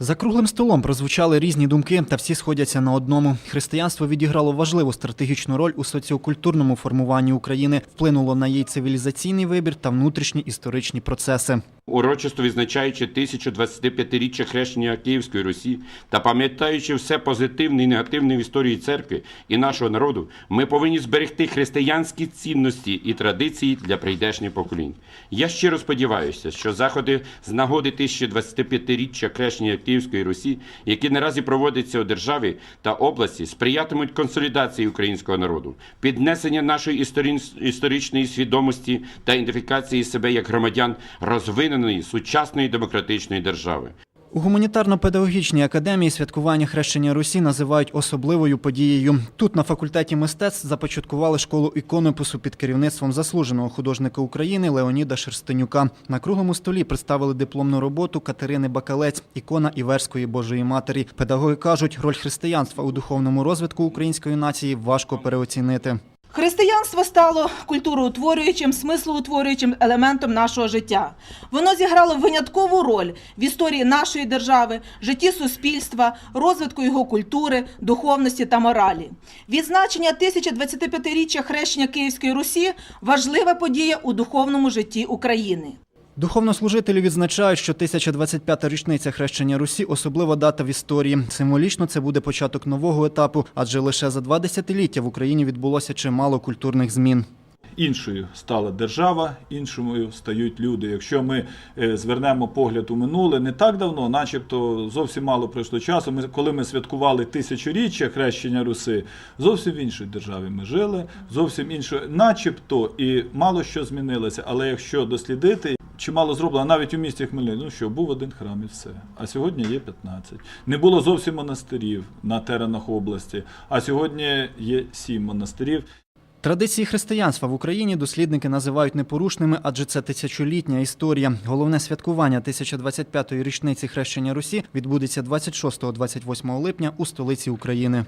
За круглим столом прозвучали різні думки, та всі сходяться на одному. Християнство відіграло важливу стратегічну роль у соціокультурному формуванні України, вплинуло на її цивілізаційний вибір та внутрішні історичні процеси. урочисто відзначаючи 1025-річчя хрещення Київської Русі та пам'ятаючи все позитивне і негативне в історії церкви і нашого народу, ми повинні зберегти християнські цінності і традиції для прийдешніх поколінь. Я щиро сподіваюся, що заходи з нагоди 1025-річчя хрещення Київської Русі, які наразі проводяться у державі та області, сприятимуть консолідації українського народу, піднесення нашої історичної свідомості та ідентифікації себе як громадян розвиненої сучасної демократичної держави. У гуманітарно-педагогічній академії святкування хрещення Русі називають особливою подією. Тут на факультеті мистецтв започаткували школу іконопису під керівництвом заслуженого художника України Леоніда Шерстенюка. На круглому столі представили дипломну роботу Катерини Бакалець, ікона Іверської Божої Матері. Педагоги кажуть, роль християнства у духовному розвитку української нації важко переоцінити. Християнство стало культуроутворюючим, смислоутворюючим елементом нашого життя. Воно зіграло виняткову роль в історії нашої держави, житті суспільства, розвитку його культури, духовності та моралі. Відзначення 1025-річчя хрещення Київської Русі важлива подія у духовному житті України. Духовнослужителі відзначають, що 1025-та річниця хрещення Русі особлива дата в історії. Символічно це буде початок нового етапу, адже лише за два десятиліття в Україні відбулося чимало культурних змін. Іншою стала держава, іншою стають люди. Якщо ми е, звернемо погляд у минуле, не так давно, начебто зовсім мало пройшло часу. Ми коли ми святкували тисячоріччя хрещення Руси, зовсім в іншій державі ми жили, зовсім іншою, начебто, і мало що змінилося. Але якщо дослідити. Чимало зроблено навіть у місті Хмельницький, ну що був один храм і все. А сьогодні є 15. Не було зовсім монастирів на теренах області, а сьогодні є 7 монастирів. Традиції християнства в Україні дослідники називають непорушними, адже це тисячолітня історія. Головне святкування 1025-ї річниці хрещення Русі відбудеться 26-28 липня у столиці України.